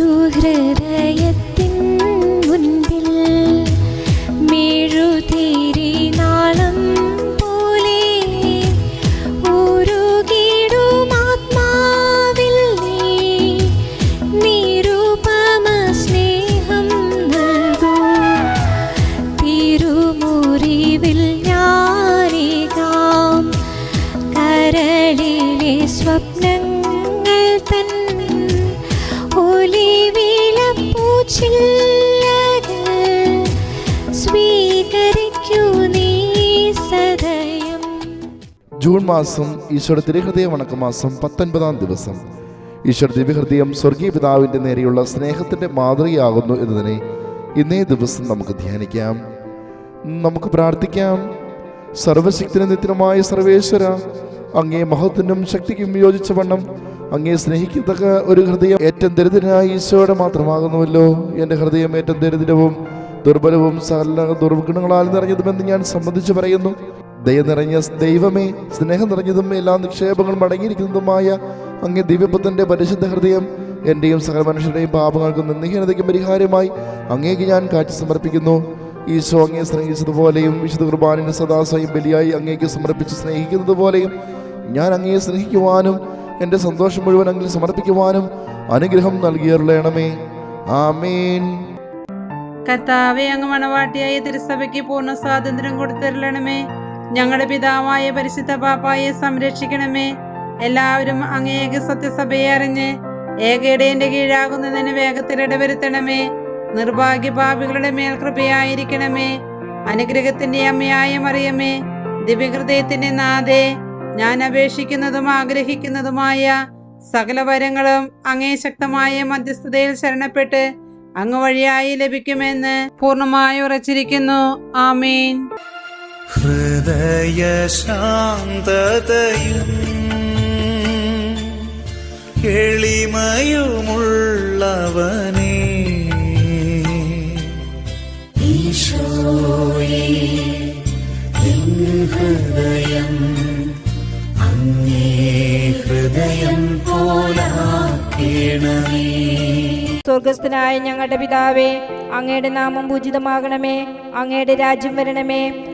തിരുഹൃദയത്തിൻ മുൻപിൽ മെഴുതിരി നാളം പോലെ ഉരുകിടും ആത്മാവിൽ നീ. നിരുപമ സ്നേഹം നൽകൂ. തിരുമുറിവിൽ ഞാനേകാം. കരളിലെ സ്വപ്നങ്ങൾ ജൂൺ മാസം ഈശോയുടെ തിരുഹൃദയ വണക്ക മാസം പത്തൊൻപതാം ദിവസം. ഈശോയുടെ ദിവ്യഹൃദയം സ്വർഗീയ പിതാവിന്റെ നേരെയുള്ള സ്നേഹത്തിന്റെ മാതൃകയാകുന്നു എന്നതിനെ ഇന്നേ ദിവസം നമുക്ക് ധ്യാനിക്കാം. നമുക്ക് പ്രാർത്ഥിക്കാം. സർവശക്തിന് നിത്യമായ സർവേശ്വര അങ്ങേ മഹത്വനും ശക്തിക്കും യോജിച്ച വണ്ണം അങ്ങേ സ്നേഹിക്കത്തക്ക ഒരു ഹൃദയം ഏറ്റവും ദരിദ്രനായ ഈശോയുടെ മാത്രമാകുന്നുവല്ലോ. എന്റെ ഹൃദയം ഏറ്റവും ദരിദ്രവും ദുർബലവും സകല ദുർഗുണങ്ങളാൽ നിറഞ്ഞതുമെന്ന് ഞാൻ സംബന്ധിച്ച് പറയുന്നു. ദയ നിറഞ്ഞ ദൈവമേ സ്നേഹം നിറഞ്ഞതും എല്ലാ നിക്ഷേപങ്ങളും അടങ്ങിയിരിക്കുന്നതുമായ അങ്ങേ ദിവ്യപുത്രന്റെ പരിശുദ്ധ ഹൃദയം എന്റെയും സകല മനുഷ്യരുടെയും പാപങ്ങൾക്കും നിന്ദിഹീനതയ്ക്കും പരിഹാരമായി അങ്ങേക്ക് ഞാൻ കാഴ്ച സമർപ്പിക്കുന്നു. ഈശോ അങ്ങേ സ്നേഹിച്ചതുപോലെയും വിശുദ്ധ കുർബാനിന് സദാസ്വയം ബലിയായി അങ്ങേക്ക് സമർപ്പിച്ച് സ്നേഹിക്കുന്നത് പോലെയും ഞാൻ അങ്ങയെ സ്നേഹിക്കുവാനും എന്റെ സന്തോഷം മുഴുവൻ അങ്ങിൽ സമർപ്പിക്കുവാനും അനുഗ്രഹം നൽകിയരുളയണമേ ആമേൻ. കർത്താവെ അങ്ങ് മണവാട്ടിയായ തിരുസഭയ്ക്ക് പൂർണ സ്വാതന്ത്ര്യം കൊടുത്തരളണമേ. ഞങ്ങളുടെ പിതാവായ പരിശുദ്ധ പാപ്പായെ സംരക്ഷിക്കണമേ. എല്ലാവരും അങ്ങേക്ക് സത്യസഭയെ അറിഞ്ഞ് ഏകയിടേന്റെ കീഴാകുന്നതിന് വേഗത്തിൽ ഇടവരുത്തണമേ. നിർഭാഗ്യ പാപികളുടെ മേൽ കൃപയായിരിക്കണമേ. അനുഗ്രഹത്തിന്റെ അമ്മയായ മറിയമേ ദിവ്യഹൃദയത്തിന്റെ നാഥേ ഞാൻ അപേക്ഷിക്കുന്നതും ആഗ്രഹിക്കുന്നതുമായ സകല വരങ്ങളും അങ്ങേ ശക്തമായ മധ്യസ്ഥതയിൽ ശരണപ്പെട്ട് അങ്ങ് വഴിയായി ലഭിക്കുമെന്ന് പൂർണമായി ഉറച്ചിരിക്കുന്നു. ആമേൻ. ഹൃദയശാന്തതയും എളിമയുമുള്ളവനേ. ഈശോയേ ഹൃദയം അങ്ങേ ഹൃദയം പോലാക്കേണമേ. സ്വർഗസ്ഥനായ ഞങ്ങളുടെ പിതാവേ അങ്ങയുടെ നാമം പൂജിതമാകണമേ അങ്ങയുടെ രാജ്യം വരണമേ.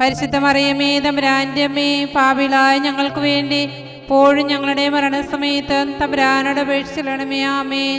പരിശുദ്ധ മറിയമേ തമ്പുരാന്റെ അമ്മേ പാപിളായ ഞങ്ങൾക്ക് വേണ്ടി പോഴും ഞങ്ങളുടെ മരണസമയത്ത് തമ്പുരാനോട് അപേക്ഷിച്ചിടണമേ ആമേൻ.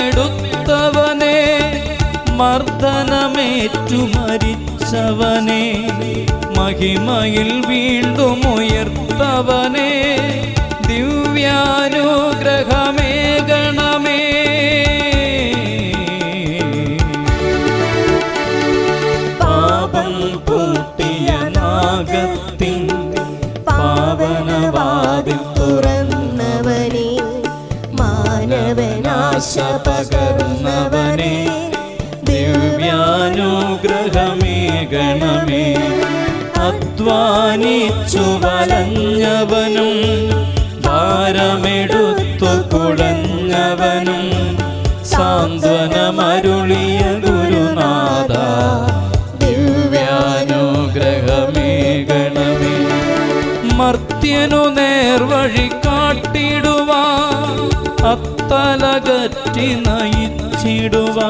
ശരീരമെടുത്തവനെ മർദ്ദനമേറ്റു മരിച്ചവനെ മഹിമയിൽ വീണ്ടും ഉയർത്തവനെ ദിവ്യാനുഗ്രഹമേ ഗണമേ പാപം പൂട്ടിയ നാഗത്തിൻ പാവനവാതിൽ മാനവനാശ പകർന്നവനെ ദിവ്യാനുഗ്രഹമേ ഗണമേ. അധ്വാനിച്ചു വലഞ്ഞവനും ഭാരമെടുത്തു കുഴഞ്ഞവനും സാന്ത്വനമരുളിയ ഗുരുനാഥ. ദിവ്യാനുഗ്രഹമേ ഗണമേ. മർത്യനു നേർവഴി കാട്ടിടുവാ അത്തലകറ്റി നയിച്ചിടുവാ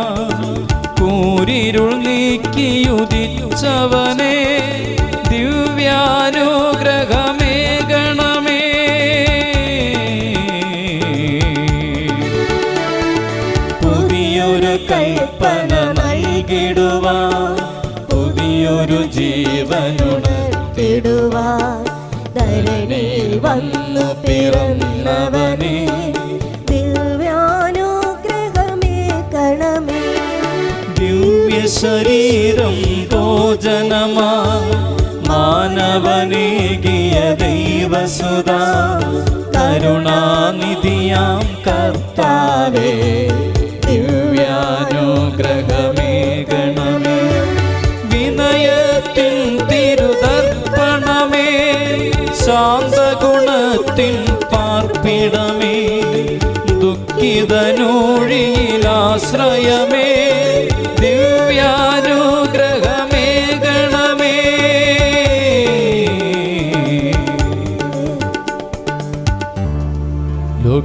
കൂരിരുൾ നീക്കിയുദിച്ചവനെ ദിവ്യാനുഗ്രഹമേ ഗണമേ. പുതിയൊരു കൽപ്പന നൽകിടുവാൻ പുതിയൊരു ജീവനുണർത്തിടുവാൻ ധരണിയിൽ വന്നു പിറന്നവനെ ശരീരം ഭോജനമാ. മാനവനേകിയ ദൈവസുത. കരുണാനിധിയാം കർത്താവേ. ദിവ്യാനുഗ്രഹമേ വിനയത്തിൻ തിരുതർപ്പണമേ. ശാന്തഗുണത്തിൻ പാർപ്പിടമേ. ദുഃഖിതനൂഴിയിലാശ്രയമേ.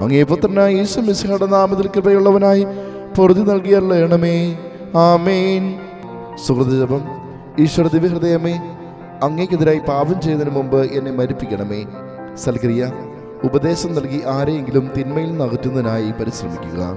അങ്ങേ പുത്രനായ യേശു മിശിഹയുടെ നാമത്തിൽ കൃപയുള്ളവനായി പൊറുതി നൽകിയറിയണമേ ആമേൻ. സുഹൃത ജപം ഈശ്വര ദിവ്യഹൃദയമേ അങ്ങേക്കെതിരായി പാപം ചെയ്തതിനു മുമ്പ് എന്നെ മരിപ്പിക്കണമേ. സൽക്രിയ ഉപദേശം നൽകി ആരെയെങ്കിലും തിന്മയിൽ നിന്ന് അകറ്റുന്നതിനായി പരിശ്രമിക്കുക.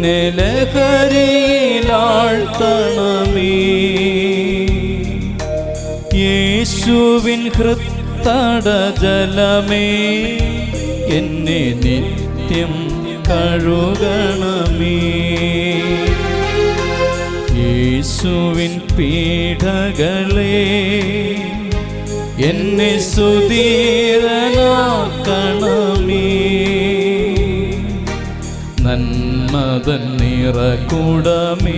എന്നെ ലഹരിയിലാഴ്ത്തണമേ യേശുവിൻ ഹൃത്തട ജലമേ എന്നെ നിത്യം കഴുകണമേ. യേശുവിൻ പീഠകളേ എന്നെ സുധീരനാക്കണമേ നിറകുടമേ.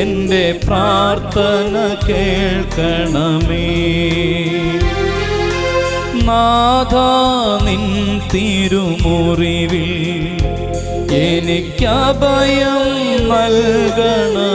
എന്റെ പ്രാർത്ഥന കേൾക്കണമേ. നാഥ നിൻ തിരുമുറിവിൽ എനിക്കഭയം നൽകണമേ.